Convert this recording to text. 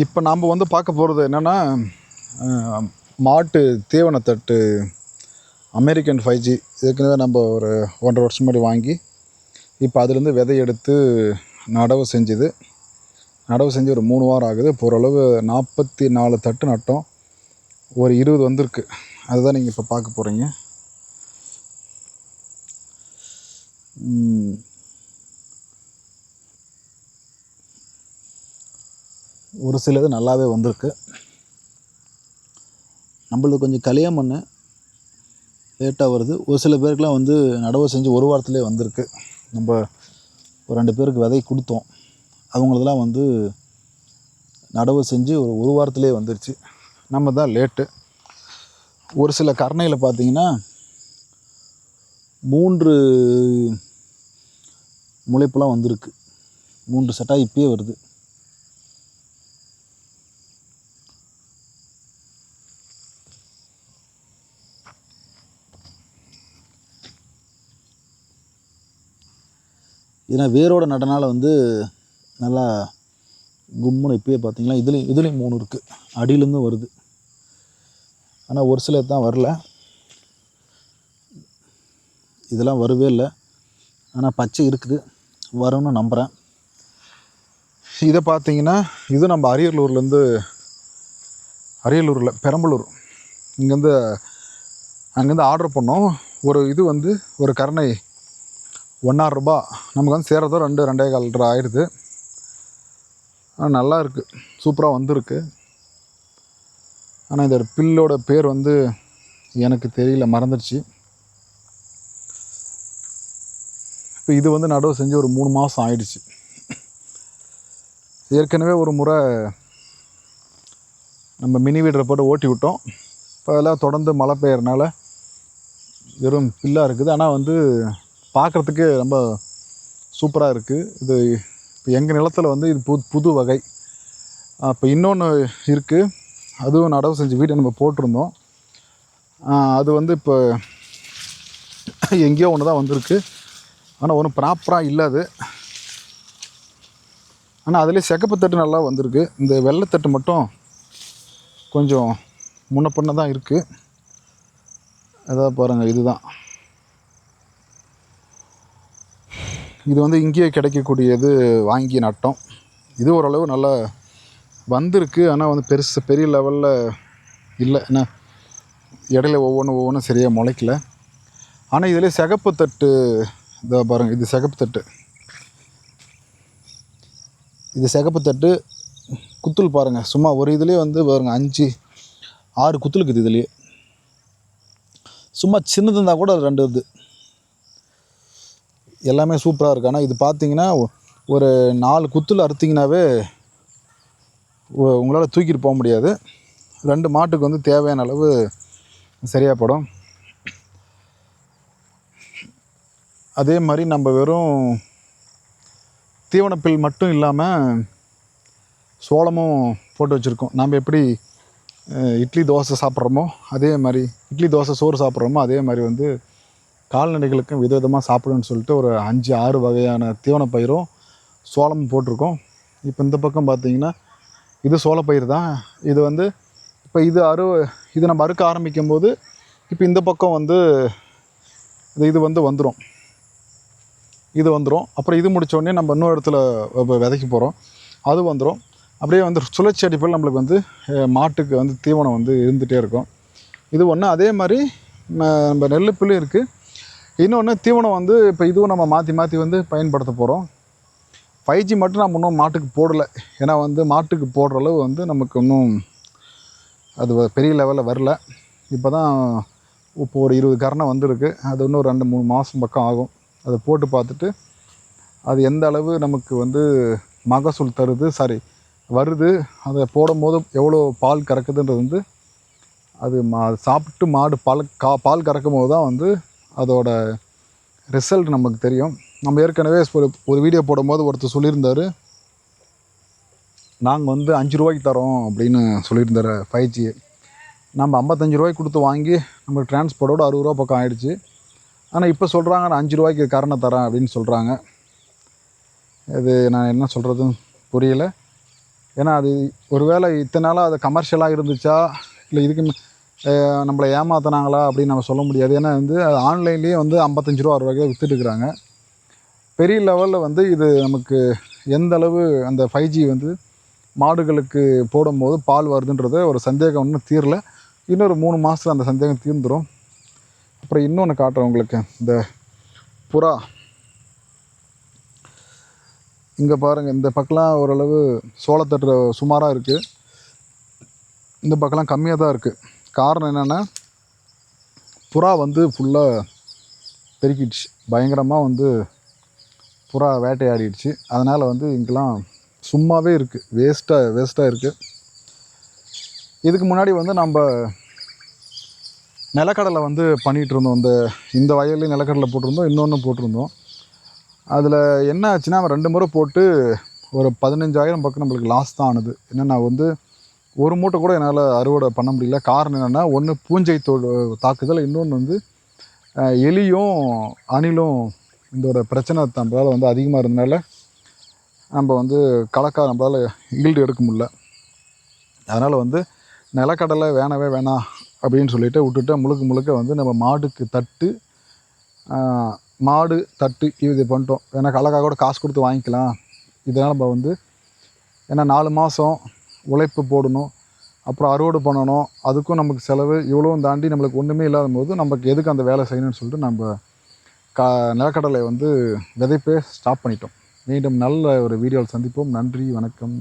இப்போ நாம் வந்து பார்க்க போகிறது என்னென்னா மாட்டு தீவனத்தட்டு அமெரிக்கன் ஃபைவ் ஜி ஏற்கனவே நம்ம ஒரு ஒன்றரை வருஷம் முன்னாடி வாங்கி இப்போ அதுலேருந்து விதை எடுத்து நடவு செஞ்சுது. நடவு செஞ்சு ஒரு மூணு வாரம் ஆகுது. இப்போ ஓரளவு நாற்பத்தி நாலு தட்டு நட்டோம். ஒரு இருபது வந்திருக்கு. அதுதான் நீங்கள் இப்போ பார்க்க போகிறீங்க ஒரு சிலது நல்லாவே வந்திருக்கு. நம்மளுக்கு கொஞ்சம் கல்யாணம் பண்ண லேட்டாக வருது. ஒரு சில பேருக்குலாம் வந்து நடவு செஞ்சு ஒரு வாரத்துலேயே வந்திருக்கு. நம்ம ஒரு ரெண்டு பேருக்கு விதை கொடுத்தோம். அவங்களதெல்லாம் வந்து நடவு செஞ்சு ஒரு ஒரு வாரத்துலேயே வந்துருச்சு. நம்ம தான் லேட்டு. ஒரு சில கரணையில் பார்த்தீங்கன்னா மூன்று முளைப்பெல்லாம் வந்திருக்கு. மூன்று செட்டாக இப்பயே வருது. ஏன்னா வேரோட நடனால் வந்து நல்லா கும்முன்னு இப்போயே பார்த்தீங்கன்னா இதுலேயும் இதுலேயும் மூணு இருக்குது அடியிலேருந்து வருது. ஆனால் ஒரு சில தான் வரல. இதெல்லாம் வரவே இல்லை. ஆனால் பச்சை இருக்குது. வரும்னு நம்புகிறேன் இதை பார்த்தீங்கன்னா இது நம்ம அரியலூர்லேருந்து அரியலூரில் பெரம்பலூர். இங்கேருந்து அங்கேருந்து ஆர்டர் பண்ணோம். ஒரு இது வந்து ஒரு கரணை ஒன்றாறு ரூபா. நமக்கு வந்து சேரதோ ரெண்டு ரெண்டே கால் ரூபா ஆயிடுது. ஆனால் நல்லா இருக்குது சூப்பராக வந்திருக்கு. ஆனால் இந்த பில்லோட பேர் வந்து எனக்கு தெரியல மறந்துடுச்சு. இப்போ இது வந்து நடவு செஞ்சு ஒரு மூணு மாதம் ஆயிடுச்சு. ஏற்கனவே ஒரு முறை நம்ம மினி வீடரை போட்டு ஓட்டி விட்டோம். இப்போ அதெல்லாம் தொடர்ந்து மழை பெய்யறனால வெறும் பில்லாக இருக்குது. ஆனால் வந்து பார்க்குறதுக்கு ரொம்ப சூப்பராக இருக்குது இது இப்போ எங்கள் நிலத்தில் வந்து இது புது புது வகை. இப்போ இன்னொன்று இருக்குது அதுவும் நடவு செஞ்சு வீட்டை நம்ம போட்டிருந்தோம். அது வந்து இப்போ எங்கேயோ ஒன்று தான் வந்திருக்கு. ஆனால் ஒன்றும் ப்ராப்பராக இல்லை அது ஆனால் அதுலேயே சிகப்பு தட்டு நல்லா வந்திருக்கு. இந்த வெள்ளைத்தட்டு மட்டும் கொஞ்சம் முன்ன பின்ன தான் இருக்குது அதான் பாருங்கள் இதுதான். இது வந்து இங்கேயே கிடைக்கக்கூடியது வாங்கி நட்டோம். இது ஓரளவு நல்லா வந்திருக்கு. ஆனால் வந்து பெருசு பெரிய லெவலில் இல்லை. என்ன இடையில ஒவ்வொன்றும் ஒவ்வொன்றும் சரியாக முளைக்கல. ஆனால் இதில் சிகப்பு தட்டு இதை பாருங்கள் இது சிகப்பு தட்டு. இது சிகப்பு தட்டு. குத்துல் பாருங்கள் சும்மா ஒரு இதுலேயே வந்து பாருங்கள் அஞ்சு ஆறு குத்துலுக்குது இதுலேயே. சும்மா சின்னது இருந்தால் கூட ரெண்டு இது. எல்லாமே சூப்பராக இருக்குது ஆனால் இது பார்த்தீங்கன்னா ஒரு நாலு குத்தில் அறுத்திங்கனாவே உங்களால் தூக்கிட்டு போக முடியாது. ரெண்டு மாட்டுக்கு வந்து தேவையான அளவு சரியாக படும். அதே மாதிரி நம்ம வெறும் தீவனப்பில் மட்டும் இல்லாமல் சோளமும் போட்டு வச்சுருக்கோம். நம்ம எப்படி இட்லி தோசை சாப்பிட்றோமோ அதே மாதிரி இட்லி தோசை சோறு சாப்பிட்றோமோ அதே மாதிரி வந்து கால்நடைகளுக்கும் விதவிதமாக சாப்பிடுன்னு சொல்லிட்டு ஒரு அஞ்சு ஆறு வகையான தீவன பயிரும் சோளமும் போட்டிருக்கோம். இப்போ இந்த பக்கம் பார்த்தீங்கன்னா இது சோளப்பயிர் தான். இது வந்து இப்போ இது அறு இது நம்ம அறுக்க ஆரம்பிக்கும் போது இப்போ இந்த பக்கம் வந்து இது இது வந்து வந்துடும் இது வந்துடும் அப்புறம் இது முடித்தோடனே நம்ம இன்னொரு இடத்துல விதைக்க போகிறோம் அது வந்துடும் அப்படியே வந்து சுழற்சி அடிப்பில் நம்மளுக்கு வந்து மாட்டுக்கு வந்து தீவனம் வந்து இருந்துகிட்டே இருக்கும். இது ஒன்று அதே மாதிரி நம்ம நெல் இருக்குது இன்னொன்று தீவனம் வந்து இப்போ இதுவும் நம்ம மாற்றி மாற்றி வந்து பயன்படுத்த போகிறோம் ஃபைவ் ஜி மட்டும் நம்ம இன்னும் மாட்டுக்கு போடலை. ஏன்னா வந்து மாட்டுக்கு போடுற அளவு வந்து நமக்கு இன்னும் அது வ- பெரிய லெவலில் வரல. இப்போ தான் இப்போ ஒரு இருபது கரணம் வந்திருக்கு. அது இன்னும் ரெண்டு மூணு மாதம் பக்கம் ஆகும். அதை போட்டு பார்த்துட்டு அது எந்த அளவு நமக்கு வந்து மகசூல் தருது சாரி வருது அதை போடும்போது எவ்வளோ பால் கறக்குதுன்றது வந்து அது மா சாப்பிட்டு மாடு பால் கா பால் கறக்கும் போது தான் வந்து அதோட ரிசல்ட் நமக்கு தெரியும். நம்ம ஏற்கனவே ஒரு ஒரு வீடியோ போடும்போது ஒருத்தர் சொல்லியிருந்தார். நாங்கள் வந்து அஞ்சு ரூபாய்க்கு தரோம் அப்படின்னு சொல்லியிருந்தார் ஃபைவ் ஜி நம்ம ஐம்பத்தஞ்சு ரூபாய்க்கு கொடுத்து வாங்கி நம்ம டிரான்ஸ்போர்ட்டோட அறுபது ரூபா பக்கம் ஆகிடுச்சு ஆனால் இப்போ சொல்கிறாங்க நான் அஞ்சு ரூபாய்க்கு கரணை தரேன் அப்படின்னு சொல்கிறாங்க இது நான் என்ன சொல்கிறதுன்னு புரியல. ஏன்னா அது ஒருவேளை இத்தனை நாளாக அது கமர்ஷியலாக இருந்துச்சா? இல்லை இதுக்கு நம்மளை ஏமாத்தினாங்களா அப்படின்னு நம்ம சொல்ல முடியாது. ஏன்னா வந்து ஆன்லைன்லேயே வந்து ஐம்பத்தஞ்சு ரூபா அறுபது ரூபாய்க்கு விற்றுட்டுருக்குறாங்க பெரிய லெவலில் வந்து இது நமக்கு எந்த அளவு அந்த ஃபைவ் ஜி வந்து மாடுகளுக்கு போடும்போது பால் வருதுன்றது ஒரு சந்தேகம் ஒன்றும் தீரல. இன்னொரு மூணு மாதத்தில் அந்த சந்தேகம் தீர்ந்துடும் அப்புறம் இன்னொன்று காட்டுறேன் உங்களுக்கு. இந்த புறா. இங்கே பாருங்கள் இந்த பக்கம்லாம் ஓரளவு சோளத்தட்டு சுமாராக இருக்குது இந்த பக்கம்லாம் கம்மியாக தான் இருக்குது காரணம் என்னென்னா புறா வந்து ஃபுல்லாக பெருக்கிடுச்சு. பயங்கரமாக வந்து புறா வேட்டையாடிடுச்சு. அதனால் வந்து இங்கெல்லாம் சும்மாவே இருக்குது வேஸ்ட்டாக வேஸ்ட்டாக இருக்குது இதுக்கு முன்னாடி வந்து நம்ம நிலக்கடலை வந்து பண்ணிகிட்டு இருந்தோம். இந்த இந்த வயல்லையும் நிலக்கடலை போட்டிருந்தோம். இன்னொன்று போட்டிருந்தோம். அதில் என்ன ஆச்சுன்னா ரெண்டு முறை போட்டு ஒரு பதினஞ்சாயிரம் பக்கம் நம்மளுக்கு லாஸ் தான் ஆனது. என்னென்னா வந்து ஒரு மூட்டை கூட என்னால் அறுவடை பண்ண முடியல. காரணம் என்னென்னா ஒன்று பூஞ்சை தோ தாக்குதல் இன்னொன்று வந்து எலியும் அணிலும் இதோட பிரச்சனை நம்மளால் வந்து அதிகமாக இருந்தனால நம்ம வந்து கலக்கா நம்மளால் ஈல்டு எடுக்க முடியல. அதனால் வந்து நிலக்கடலை வேணவே வேணாம் அப்படின்னு சொல்லிட்டு விட்டுட்டு முழுக்க முழுக்க வந்து நம்ம மாடுக்கு தட்டு மாடு தட்டு இது பண்ணிட்டோம். ஏன்னா கலக்கா கூட காசு கொடுத்து வாங்கிக்கலாம். இதனால் நம்ம வந்து ஏன்னா நாலு மாதம் உழைப்பு போடணும் அப்புறம் அறுவடை பண்ணணும் அதுக்கும் நமக்கு செலவு இவ்வளோவும் தாண்டி நம்மளுக்கு ஒன்றுமே இல்லாத போது நமக்கு எதுக்கு அந்த வேலை செய்யணும்னு சொல்லிட்டு நம்ம கா நிலக்கடலை வந்து விதைப்பே ஸ்டாப் பண்ணிட்டோம். மீண்டும் நல்ல ஒரு வீடியோவில் சந்திப்போம். நன்றி வணக்கம்.